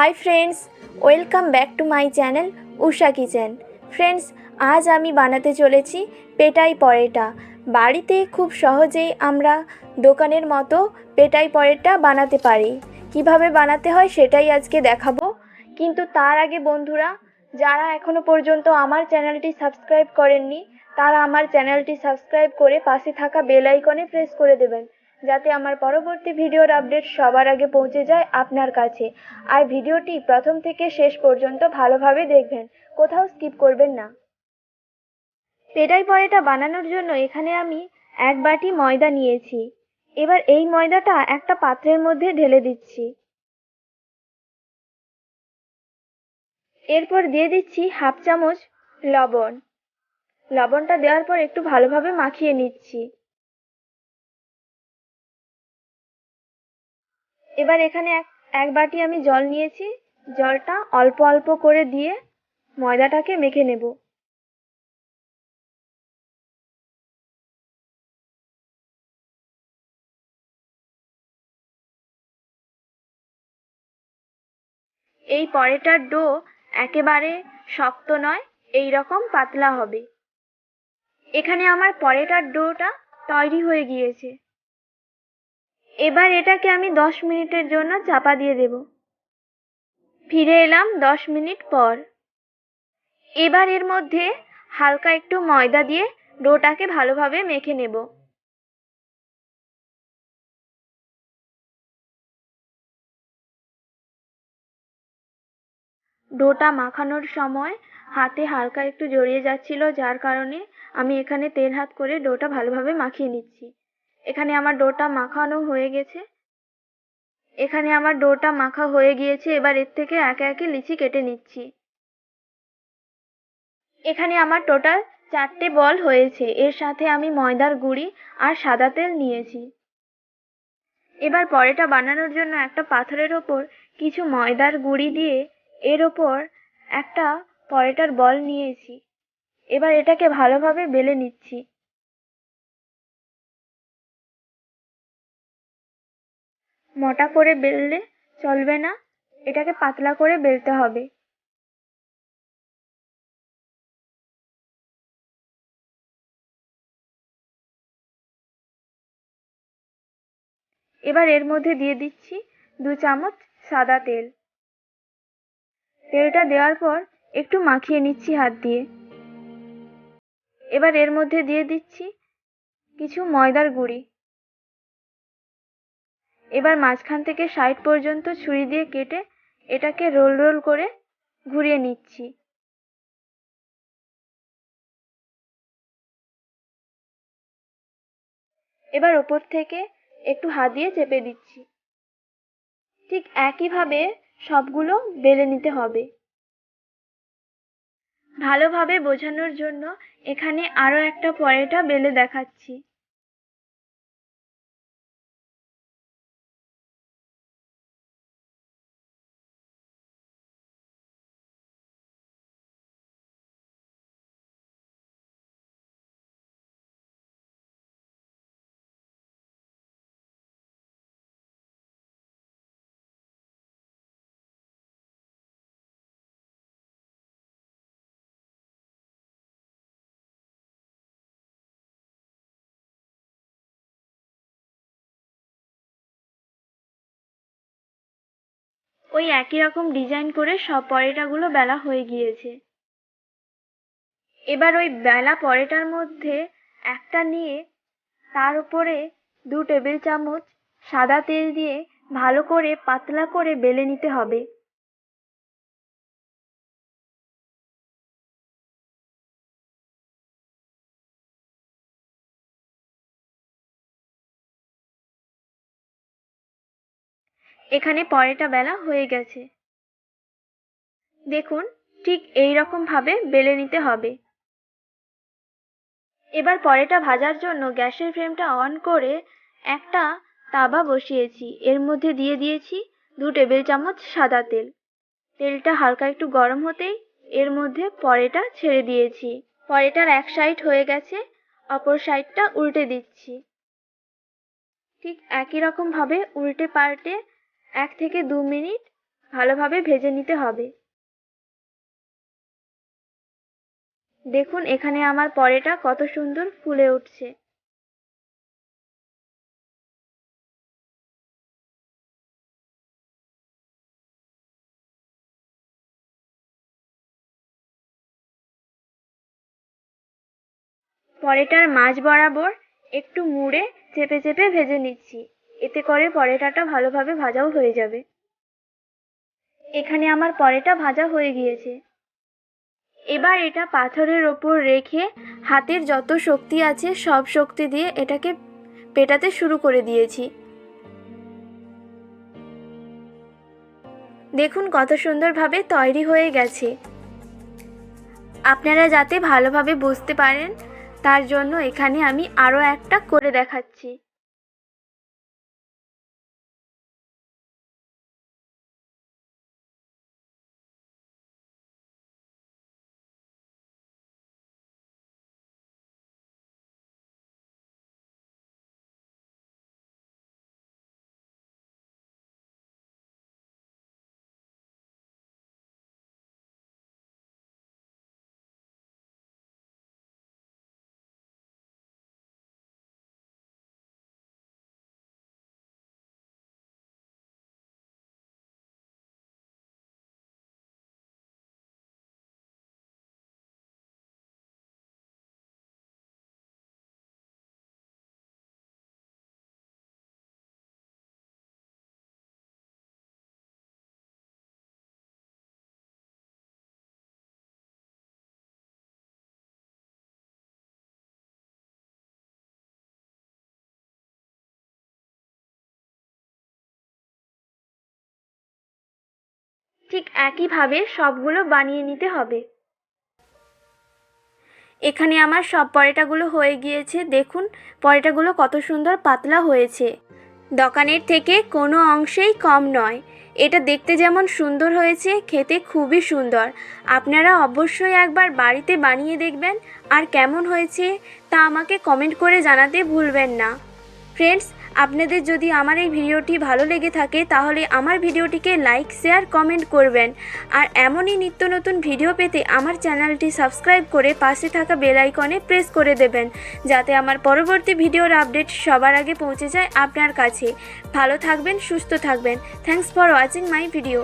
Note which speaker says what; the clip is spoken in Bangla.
Speaker 1: Hi friends welcome back to my channel Usha kitchen friends আজ আমি বানাতে চলেছি পেটাই পরোটা। বাড়িতে খুব সহজেই আমরা দোকানের মতো পেটাই পরোটা বানাতে পারি। কীভাবে বানাতে হয় সেটাই আজকে দেখাবো। কিন্তু তার আগে বন্ধুরা, যারা এখনও পর্যন্ত আমার চ্যানেলটি সাবস্ক্রাইব করেননি, তারা আমার চ্যানেলটি সাবস্ক্রাইব করে পাশে থাকা বেল আইকনে প্রেস করে দেবেন। যাতে আমার পরবর্তী ভিডিওর আপডেট সবার আগে পৌঁছে যায় আপনার কাছে। আর ভিডিওটি প্রথম থেকে শেষ পর্যন্ত ভালোভাবে দেখবেন, কোথাও স্কিপ করবেন না। পেটাই পরেটা বানানোর জন্য এখানে আমি এক বাটি ময়দা নিয়েছি। এবার এই ময়দাটা একটা পাত্রের মধ্যে ঢেলে দিচ্ছি। এরপর দিয়ে দিচ্ছি হাফ চামচ লবণ। লবণটা দেওয়ার পর একটু ভালোভাবে মাখিয়ে নিচ্ছি। এবার এখানে এক এক বাটি আমি জল নিয়েছি। জলটা অল্প অল্প করে দিয়ে ময়দাটাকে মেখে নেব। এই পরেটার ডো একেবারে শক্ত নয়, এই রকম পাতলা হবে। এখানে আমার পরেটার ডোটা তৈরি হয়ে গিয়েছে। এবার এটাকে আমি দশ মিনিটের জন্য চাপা দিয়ে দেব। ফিরে এলাম দশ মিনিট পর। এবার এর মধ্যে হালকা একটু ময়দা দিয়ে ডোটাকে ভালোভাবে মেখে নেব। ডোটা মাখানোর সময় হাতে হালকা একটু জড়িয়ে যাচ্ছিল, যার কারণে আমি এখানে তেল হাত করে ডোটা ভালোভাবে মাখিয়ে নিচ্ছি। এখানে আমার ডোটা মাখানো হয়ে গেছে। এখানে আমার ডোটা মাখা হয়ে গিয়েছে, এবার এর থেকে একে একে লিচি কেটে নিচ্ছি। এখানে আমার টোটাল চারটে বল হয়েছে, এর সাথে আমি ময়দার গুঁড়ি আর সাদা তেল নিয়েছি। এবার পরেটা বানানোর জন্য একটা পাথরের ওপর কিছু ময়দার গুঁড়ি দিয়ে এর ওপর একটা পরেটার বল নিয়েছি। এবার এটাকে ভালোভাবে বেলে নিচ্ছি। মোটা করে বেললে চলবে না, এটাকে পাতলা করে বেলতে হবে। এবার এর মধ্যে দিয়ে দিচ্ছি দু চামচ সাদা তেল। তেলটা দেওয়ার পর একটু মাখিয়ে নিচ্ছি হাত দিয়ে। এবার এর মধ্যে দিয়ে দিচ্ছি কিছু ময়দার গুঁড়ি। এবার মাঝখান থেকে সাইড পর্যন্ত ছুরি দিয়ে কেটে এটাকে রোল রোল করে ঘুরিয়ে নিচ্ছি। এবার ওপর থেকে একটু হাত দিয়ে চেপে দিচ্ছি। ঠিক একইভাবে সবগুলো বেলে নিতে হবে। ভালোভাবে বোঝানোর জন্য এখানে আরও একটা পরেটা বেলে দেখাচ্ছি। ওই একই রকম ডিজাইন করে সব পরেটাগুলো বেলা হয়ে গিয়েছে। এবার ওই বেলা পরেটার মধ্যে একটা নিয়ে তার উপরে দু টেবিল চামচ সাদা তেল দিয়ে ভালো করে পাতলা করে বেলে নিতে হবে। এখানে পরেটা বেলা হয়ে গেছে। দেখুন, ঠিক এই রকম ভাবে বেলে নিতে হবে। এবার পরেটা ভাজার জন্য গ্যাসের ফ্লেমটা অন করে একটা তাবা বসিয়েছি। এর মধ্যে দিয়ে দিয়েছি দু টেবিল চামচ সাদা তেল। তেলটা হালকা একটু গরম হতেই এর মধ্যে পরেটা ছেড়ে দিয়েছি। পরেটার এক সাইড হয়ে গেছে, অপর সাইডটা উল্টে দিচ্ছি। ঠিক একই রকম ভাবে উল্টে পাল্টে এক থেকে দু মিনিট ভালোভাবে ভেজে নিতে হবে। দেখুন এখানে আমার পরেটা কত সুন্দর ফুলে উঠছে। পরেটার মাঝ বরাবর একটু মুড়ে চেপে চেপে ভেজে নিচ্ছি। এতে করে পরেটাটা ভালোভাবে ভাজাও হয়ে যাবে। এখানে আমার পরেটা ভাজা হয়ে গিয়েছে। এবার এটা পাথরের ওপর রেখে হাতের যত শক্তি আছে সব শক্তি দিয়ে এটাকে পেটাতে শুরু করে দিয়েছি। দেখুন কত সুন্দরভাবে তৈরি হয়ে গেছে। আপনারা যাতে ভালোভাবে বুঝতে পারেন, তার জন্য এখানে আমি আরও একটা করে দেখাচ্ছি। ঠিক একইভাবে সবগুলো বানিয়ে নিতে হবে। এখানে আমার সব পরোটাগুলো হয়ে গিয়েছে। দেখুন, পরোটাগুলো কত সুন্দর পাতলা হয়েছে। দোকানের থেকে কোনো অংশেই কম নয়। এটা দেখতে যেমন সুন্দর হয়েছে, খেতে খুবই সুন্দর। আপনারা অবশ্যই একবার বাড়িতে বানিয়ে দেখবেন আর কেমন হয়েছে তা আমাকে কমেন্ট করে জানাতে ভুলবেন না। ফ্রেন্ডস আপনাদের যদি আমার এই ভিডিওটি ভালো লেগে থাকে, তাহলে আমার ভিডিওটিকে লাইক শেয়ার কমেন্ট করবেন। আর এমনই নিত্য নতুন ভিডিও পেতে আমার চ্যানেলটি সাবস্ক্রাইব করে পাশে থাকা বেল আইকনে প্রেস করে দেবেন, যাতে আমার পরবর্তী ভিডিওর আপডেট সবার আগে পৌঁছে যায় আপনার কাছে। ভালো থাকবেন, সুস্থ থাকবেন। Thanks for watching my video